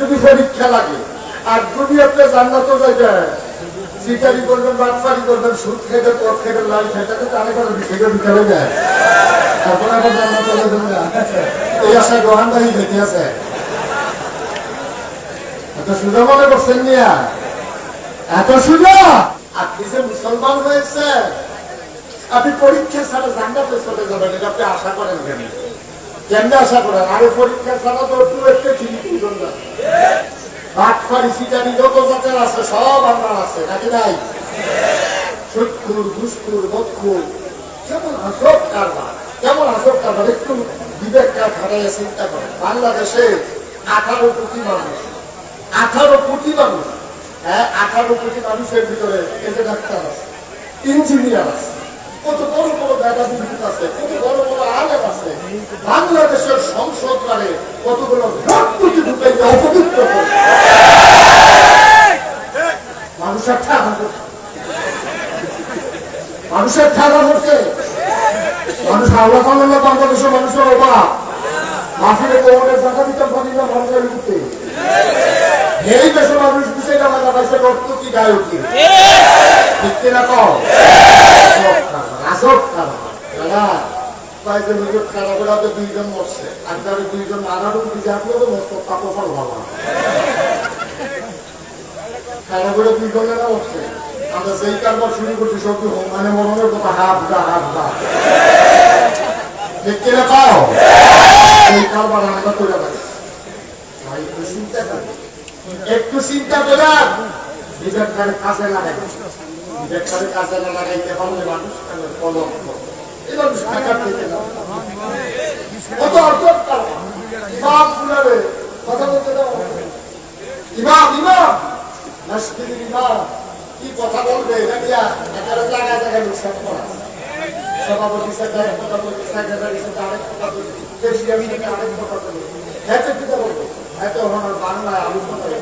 যদি পরীক্ষা লাগে, আর যাইবে সিটারি করবেন বাটফারি করবেন, সুদ খেতে পথ খেতে, লাল খেতে তো অনেক কথা সেটা যায় তারপরে আবার না। এই আছে। এত সুযোগ মনে করছেন নিয়া এত সুযোগ? আপনি যে মুসলমান হয়েছে আপনি পরীক্ষা ছাড়া জান্নাতে চলে যাবেন, এটা আপনি আশা করেন কেন? পরীক্ষা ছাড়া তো একটু একটু যত জাতের আছে, সব আপনার আছে, নাকি নাই? কেমন আসব কারবার কেমন কারবার, একটু চিন্তা বাংলাদেশে আঠারো কোটি মানুষ, আঠারো কোটি মানুষ হ্যাঁ আঠারো কোটি মানুষের ভিতরে এসে ডাক্তার আছে, ইঞ্জিনিয়ার আছে, কত বড় বড় ব্যাপারীবিদ আছে, কত বড় বড় আলেম আছে বাংলাদেশের সংসদ মানে কতগুলো ভোট পুঁজি ঢুকাইতে অপবিত্র করে মানুষের ঠাকা করছে মানুষের করছে মানুষ আল্লাহ আল্লাহ বাংলাদেশের মানুষের অভাব। মাফিরে কোমরের মানুষের কি গায়ে উঠি ঠিক কিনা কও? আসক দাদা কয়েকজন লোক খারাপ করে দুইজন মরছে আর যারা দুইজন মারারও আপনিও তো মরছে তাকে ফল ভালো খারাপ করে দুইজনেরা মরছে? আমরা সেই কারবার শুরু করছি সব মানে মরণের কথা হাফ দা হাফ দা। ঠিক কিনা পাও? এই কারবার আমরা করে পারি একটু চিন্তা করি। একটু চিন্তা করে। বিবেকটার কাজে লাগাই। বিবেকটার কাজে না লাগাইতে পারলে মানুষ কলম এই মানুষ টাকা পেতে না কত অর্থ ইমাম ফুলাবে কথা বলতে দাও ইমাম ইমাম মসজিদের ইমাম কি কথা বলবে এটা দিয়া একেবারে জায়গায় জায়গায় বিশ্বাস করা সভাপতি কথা বলবে সেক্রেটারি আরেক কথা প্রেসিডেন্ট আরেক বলবে হ্যাঁ আলোচনা করে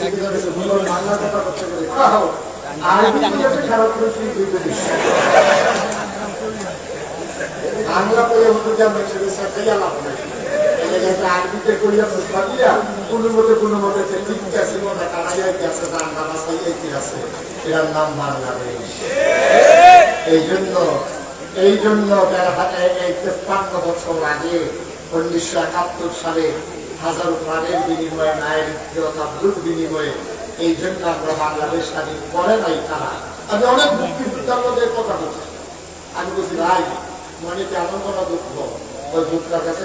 সেক্রেটারি ভুল বাংলা কথা করতে গেলে আর খারাপ করে শুরু বাংলা করে হতো যে আমরা সেটা সাথেই আলাপ নাই আরবিতে করিয়া প্রস্তাব দিয়া কোনো মতে কোনো মতে যে ঠিক আছে আছে? এটার নাম বাংলাদেশ এই জন্য এই জন্য এই তেপ্পান্ন বছর আগে উনিশশো একাত্তর সালে হাজার প্রাণের বিনিময়ে নায়ের আব্দুল বিনিময়ে, এই জন্য আমরা বাংলাদেশ স্বাধীন করে নাই তারা। আমি অনেক মুক্তিযোদ্ধার মধ্যে কথা বলছি। আমি বলছি, ভাই, মনে কেমন করা দুঃখ? ওই বুকটার কাছে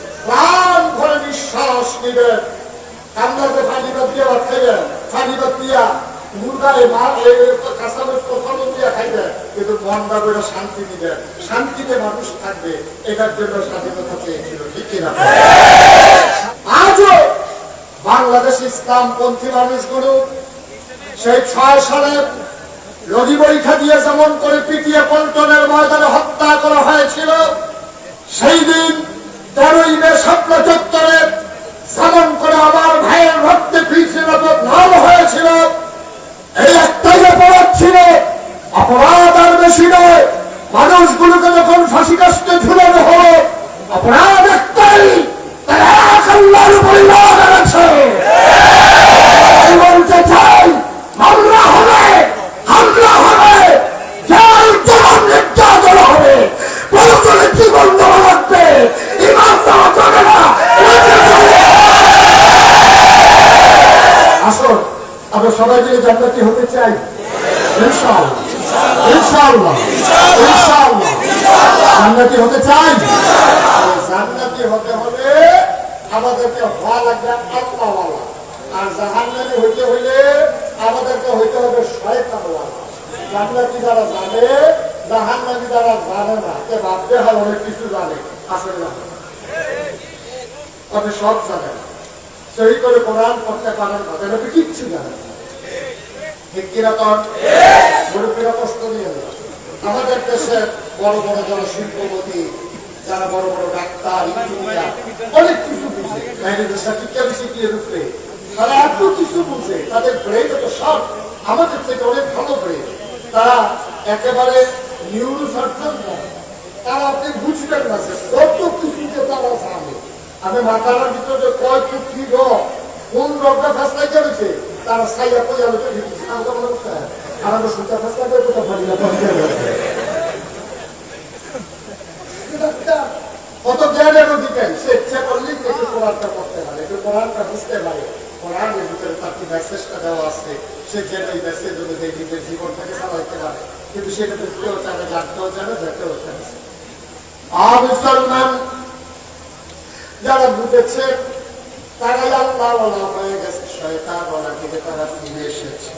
প্রাণ ভরে নিঃশ্বাস নিবেন। কান্নাতে ফানিবাদ দিয়ে ভাত খাইবেন। ফানিবাদ দিয়া কখনো দিয়া খাইবেন। কিন্তু করে শান্তি শান্তিতে মানুষ থাকবে। এটার জন্য স্বাধীনতা চেয়েছিল, ঠিক কিনা? আজও বাংলাদেশ ইসলাম পন্থী সেই ছয় সালে রবি পরীক্ষা দিয়ে যেমন করে পিটিয়ে পল্টনের ময়দানে হত্যা করা হয়েছিল, সেই দিন তেরোই স্বপ্ন চত্বরে যেমন করে আমার ভাইয়ের রক্তে ফিরছিল নাম হয়েছিল। এই একটাই অপরাধ ছিল। অপরাধ আর বেশি নয়, মানুষগুলোকে যখন ফাঁসি কাস্তে ঝুলানো হলো, অপরাধ একটাই হবে, হামলা হবে, জেল জবান জীবন দেওয়া লাগবে। আর জাহান্নামি হইতে হইলে আমাদেরকে হইতে হবে জানে না ভাবতে হয় অনেক কিছু জানে। আসলে না। আপনি সব জানেন সহি করে কোরআন পড়তে পারেন না তাহলে কিচ্ছু জানেন আমাদের দেশে বড় বড় যারা শিল্পপতি যারা বড় বড় ডাক্তার অনেক কিছু বুঝে। বাইরের শিক্ষা বিশিক্ষের উপরে তারা এত কিছু বুঝে, তাদের ব্রেন তো সব আমাদের থেকে অনেক ভালো ব্রেন তারা একেবারে নিউরো সার্জন তারা আপনি বুঝবেন না যে কত কিছুতে তারা জানে। আমি মাথার ভিতরে কয় কি কোন রোগটা ফাঁসলাই করেছে তারা সাইয়া আমরা সুতা ফাঁসলা করে কোথাও পারি না কত জ্ঞানের অধিকারী? সে ইচ্ছা করলেই একটু কোরআনটা পড়তে পারে। একটু কোরআনটা বুঝতে পারে। কোরআনের ভিতরে তার কি মেসেজটা দেওয়া আছে? সে এই মেসেজ অনুযায়ী নিজের জীবনটাকে চালাইতে পারে। কিন্তু সেটা তো কেউ জানে জানতেও জানে যেতেও জানে আর মুসলমান যারা বুঝেছে তারাই আল্লাহ হয়ে গেছে শয়তান থেকে তারা ফিরে এসেছে।